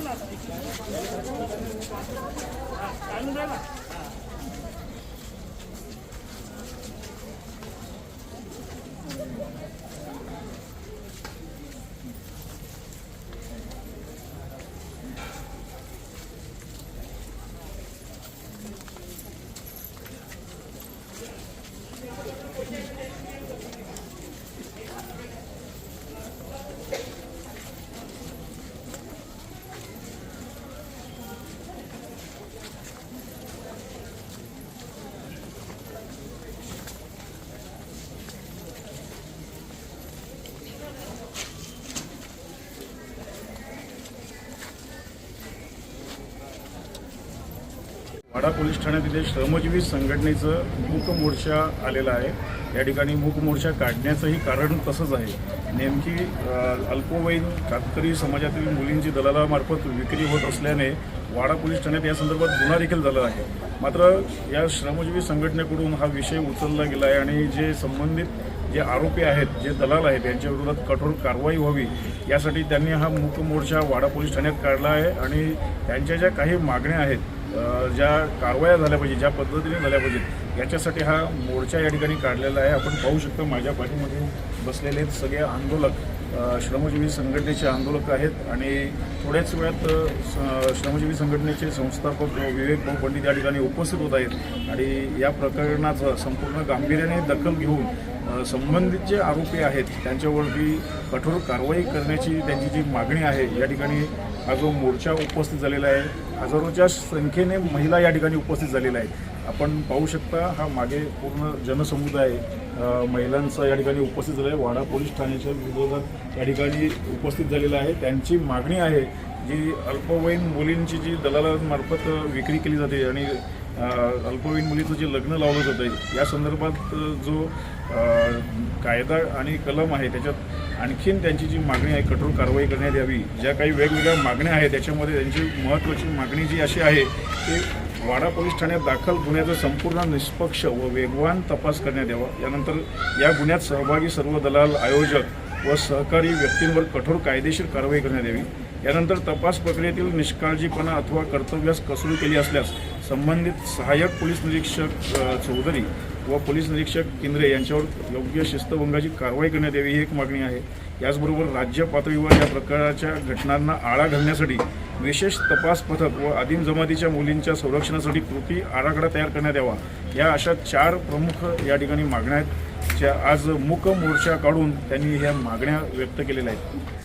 Nah, 了 वाडा police ठाण्यात इथे श्रमजीवी संघटनेचं मूक मोर्चा आलेला आहे. या ठिकाणी मूक मोर्चा काढण्याचंही कारण तसंच आहे. नेमकी अल्पवयीन कातकरी समाजातील मुलींची दलालामार्फत विक्री होत असल्याने वाडा पोलीस ठाण्यात या संदर्भात गुन्हा देखील झाला आहे. मात्र या श्रमजीवी संघटनेकडून हा विषय उचलला गेला आहे आणि जे संबंधित जे आरोपी आहेत जे दलाल आहेत यांच्या विरोधात कठोर कारवाई व्हावी यासाठी त्यांनी हा मूक मोर्चा वाडा पोलीस ठाण्यात काढला आहे आणि त्यांच्या ज्या काही मागण्या आहेत ज्या कारवाया झाल्या पाहिजे ज्या पद्धतीने झाल्या पाहिजेत याच्यासाठी हा मोर्चा या ठिकाणी काढलेला आहे. आपण पाहू शकतो माझ्या पाठीमध्ये बसलेले सगळे आंदोलक. श्रमजीवी संघटनेचे आंदोलक आहेत आणि थोड्याच वेळात स- श्रमजीवी संघटनेचे संस्थापक विवेक भाऊ पंडित या ठिकाणी उपस्थित होत आहेत. आणि या प्रकरणाचं संपूर्ण गांभीर्याने दखल घेऊन संबंधित जे आरोपी आहेत त्यांच्यावरती कठोर कारवाई करण्याची त्यांची जी मागणी आहे या ठिकाणी हा जो मोर्चा उपस्थित झालेला आहे हजारोच्या संख्येने महिला या ठिकाणी उपस्थित झालेल्या आहेत. आपण पाहू शकता हा मागे पूर्ण जनसमुदाय महिलांचा या ठिकाणी उपस्थित झाला आहे. वाडा पोलीस ठाण्याच्या विरोधात या ठिकाणी उपस्थित झालेला आहे. त्यांची मागणी आहे जी अल्पवयीन मुलींची जी दलालांमार्फत विक्री केली जाते आणि अल्पवयीन मुलीचं जे लग्न लावलं जातं या संदर्भात जो कायदा आणि कलम आहे त्याच्यात आणखीन त्यांची जी मागणी आहे कठोर कारवाई करण्यात यावी ज्या काही वेगवेगळ्या मागण्या आहेत त्याच्यामध्ये त्यांची महत्त्वाची मागणी जी अशी आहे की वाडा पोलीस ठाण्यात दाखल गुन्ह्याचा संपूर्ण निष्पक्ष व वेगवान तपास करण्यात यावा. यानंतर या गुन्ह्यात सहभागी सर्व दलाल आयोजक व सहकारी व्यक्तींवर कठोर कायदेशीर कारवाई करण्यात यावी. यानंतर तपास प्रक्रियेतील निष्काळजीपणा अथवा कर्तव्यास कसरू केली असल्यास संबंधित सहाय्यक पोलीस निरीक्षक चौधरी व पोलीस निरीक्षक केंद्रे यांच्यावर योग्य शिस्तभंगाची कारवाई करण्यात यावी ही एक मागणी आहे. याचबरोबर राज्य पातळीवर या प्रकारच्या घटनांना आळा घालण्यासाठी विशेष तपास पथक व आदिम जमातीच्या मुलींच्या संरक्षणासाठी कृती आराखडा तयार करण्यात यावा. या अशा चार प्रमुख या ठिकाणी मागण्या आहेत ज्या आज मूक मोर्चा काढून त्यांनी ह्या मागण्या व्यक्त केलेल्या आहेत.